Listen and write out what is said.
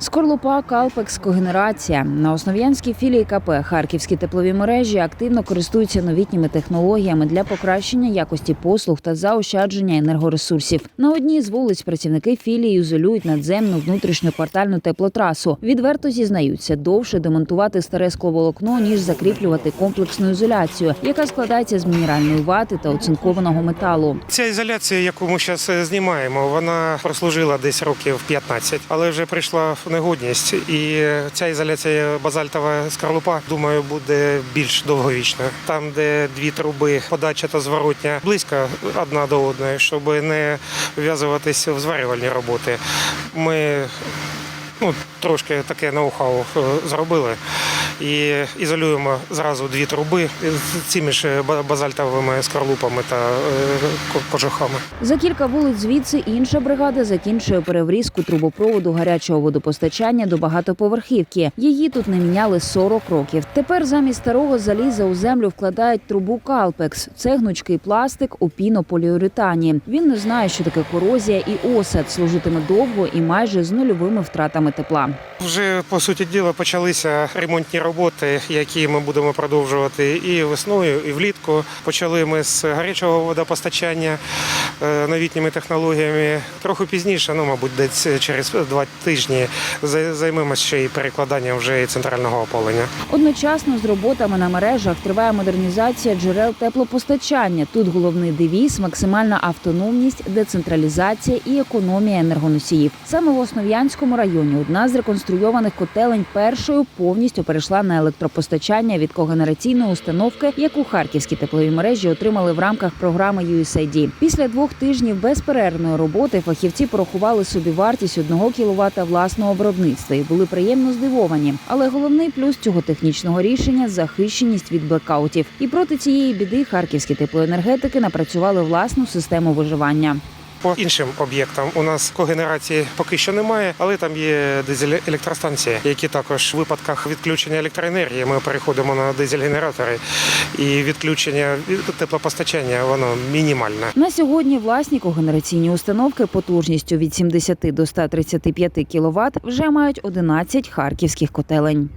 Скорлупа, Калпекс, когенерація на основ'янській філії КП Харківські теплові мережі активно користуються новітніми технологіями для покращення якості послуг та заощадження енергоресурсів. На одній з вулиць працівники філії ізолюють надземну внутрішню квартальну теплотрасу. Відверто зізнаються, довше демонтувати старе скловолокно ніж закріплювати комплексну ізоляцію, яка складається з мінеральної вати та оцинкованого металу. Ця ізоляція, яку ми зараз знімаємо, вона прослужила десь років 15, але вже прийшла негодність. І ця ізоляція базальтова скорлупа, думаю, буде більш довговічною. Там, де дві труби, подача та зворотня близько одна до одної, щоб не вв'язуватися в зварювальні роботи. Ми ну, трошки таке ноу-хау е, зробили. І ізолюємо зразу дві труби з цими ж базальтовими скорлупами та е, кожухами. За кілька вулиць звідси інша бригада закінчує переврізку трубопроводу гарячого водопостачання до багатоповерхівки. Її тут не міняли 40 років. Тепер замість старого заліза у землю вкладають трубу Калпекс. Це гнучкий пластик у пінополіуретані. Він не знає, що таке корозія і осад служитиме довго і майже з нульовими втратами тепла. Вже по суті діла почалися ремонтні роботи, які ми будемо продовжувати і весною, і влітку. Почали ми з гарячого водопостачання новітніми технологіями. Трохи пізніше, ну мабуть, десь через два тижні зай- займемося ще і перекладанням вже і центрального опалення. Одночасно з роботами на мережах триває модернізація джерел теплопостачання. Тут головний девіз максимальна автономність, децентралізація і економія енергоносіїв. Саме в Основ'янському районі одна з реконструйованих котелень першою повністю перейшла на електропостачання від когенераційної установки, яку харківські теплові мережі отримали в рамках програми USAID. Після двох тижнів безперервної роботи фахівці порахували собі вартість одного кіловата власного виробництва і були приємно здивовані. Але головний плюс цього технічного рішення захищеність від блекаутів. І проти цієї біди харківські теплоенергетики напрацювали власну систему виживання. По іншим об'єктам у нас когенерації поки що немає, але там є дизель-електростанції, які також в випадках відключення електроенергії ми переходимо на дизель-генератори, і відключення від теплопостачання воно мінімальне. На сьогодні власні когенераційні установки потужністю від 70 до 135 кВт вже мають 11 харківських котелень.